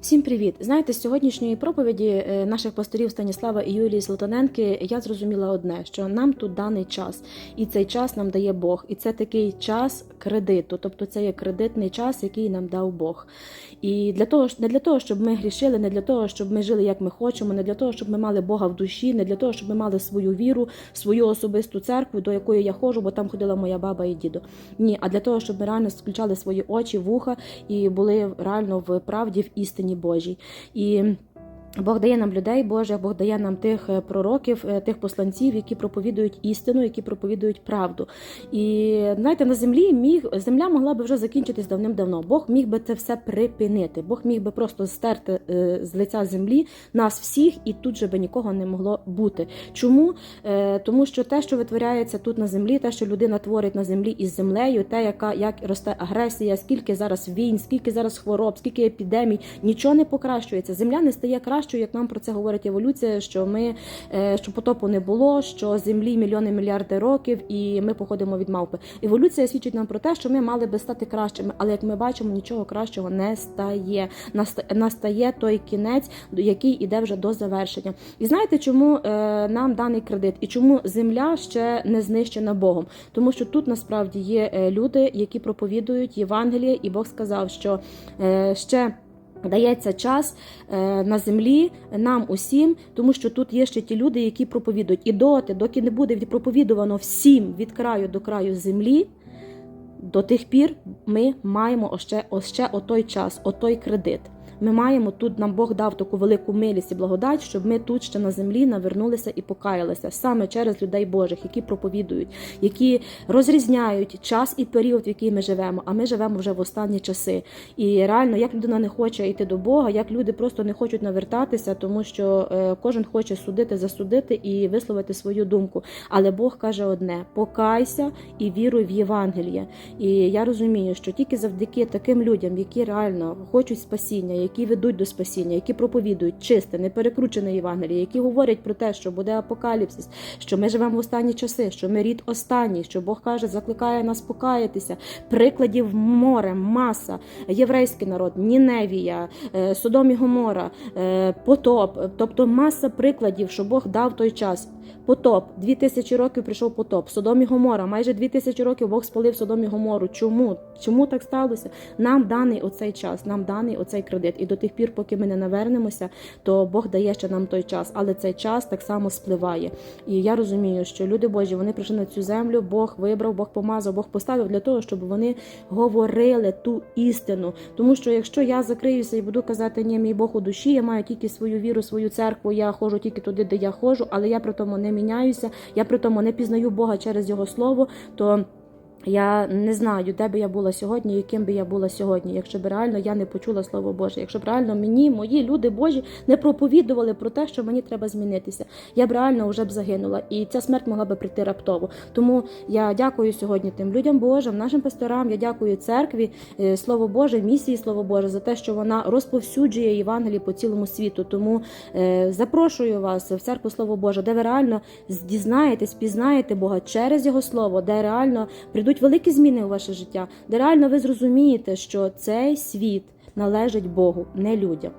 Всім привіт! Знаєте, з сьогоднішньої проповіді е, наших пасторів Станіслава і Юлії Златоненки я зрозуміла одне: що нам тут даний час, і цей час нам дає Бог. І це такий час кредиту, тобто це є кредитний час, який нам дав Бог. І для того, не для того, щоб ми грішили, не для того, щоб ми жили як ми хочемо, не для того, щоб ми мали Бога в душі, не для того, щоб ми мали свою віру, свою особисту церкву, до якої я ходжу, бо там ходила моя баба і дідо. Ні, а для того, щоб ми реально включали свої очі, вуха і були реально в правді, в істині Божій. І Бог дає нам людей Божих, Бог дає нам тих е, пророків, е, тих посланців, які проповідують істину, які проповідують правду. І знаєте, на землі міг земля могла би вже закінчитись давним-давно. Бог міг би це все припинити. Бог міг би просто стерти е, з лиця землі нас всіх, і тут же би нікого не могло бути. Чому? Тому що те, що витворяється тут на землі, те, що людина творить на землі із землею, те, яка як росте агресія, скільки зараз війн, скільки зараз хвороб, скільки епідемій, нічого не покращується. Земля не стає кращою, як нам про це говорить еволюція. Що ми е, що потопу не було, що землі мільйони мільярди років, і ми походимо від мавпи. Еволюція свідчить нам про те, що ми мали би стати кращими, але як ми бачимо, нічого кращого не стає. Наста- Настає той кінець, який іде вже до завершення. І знаєте, чому е, нам даний кредит і чому земля ще не знищена Богом? Тому що тут насправді є е, люди, які проповідують Євангеліє, і Бог сказав, що ще. Дається час е, на землі нам усім, тому що тут є ще ті люди, які проповідують. І доти, доки не буде проповідувано всім від краю до краю землі, до тих пір ми маємо ще, ще отой час, отой кредит. Ми маємо тут нам Бог дав таку велику милість і благодать, щоб ми тут ще на землі навернулися і покаялися саме через людей Божих, які проповідують, які розрізняють час і період, в який ми живемо. А ми живемо вже в останні часи. І реально, як людина не хоче йти до Бога, як люди просто не хочуть навертатися, тому що е, кожен хоче судити, засудити і висловити свою думку. Але Бог каже одне: покайся і віруй в Євангеліє. І я розумію, що тільки завдяки таким людям, які реально хочуть спасіння, які ведуть до спасіння, які проповідують чисте, неперекручене Євангеліє, які говорять про те, що буде апокаліпсис, що ми живемо в останні часи, що ми рід останній, що Бог каже, закликає нас покаятися. Прикладів море, маса, єврейський народ, Ніневія, е, Содом і Гомора, е, потоп, тобто маса прикладів, що Бог дав той час. Потоп, дві тисячі років прийшов потоп. Содом і Гомора, майже дві тисячі років Бог спалив Содом і Гомору. Чому? Чому так сталося? Нам даний оцей час, нам даний оцей кредит. І до тих пір, поки ми не навернемося, то Бог дає ще нам той час. Але цей час так само спливає. І я розумію, що люди Божі вони прийшли на цю землю, Бог вибрав, Бог помазав, Бог поставив для того, щоб вони говорили ту істину. Тому що якщо я закриюся і буду казати, ні, мій Бог у душі, я маю тільки свою віру, свою церкву, я ходжу тільки туди, де я ходжу, але я при тому не міняюся, я при тому не пізнаю Бога через Його слово, то. Я не знаю, де би я була сьогодні, яким би я була сьогодні, якщо б реально я не почула слово Боже, якщо б реально мені, мої люди Божі не проповідували про те, що мені треба змінитися, я б реально вже б загинула, і ця смерть могла би прийти раптово. Тому я дякую сьогодні тим людям Божим, нашим пасторам. Я дякую церкві, е, слово Боже, місії Слово Боже за те, що вона розповсюджує Євангелії по цілому світу. Тому е, запрошую вас в церкву Слово Боже, де ви реально дізнаєтесь, пізнаєте Бога через Його слово, де реально прийдуть великі зміни у ваше життя, де реально ви зрозумієте, що цей світ належить Богу, не людям.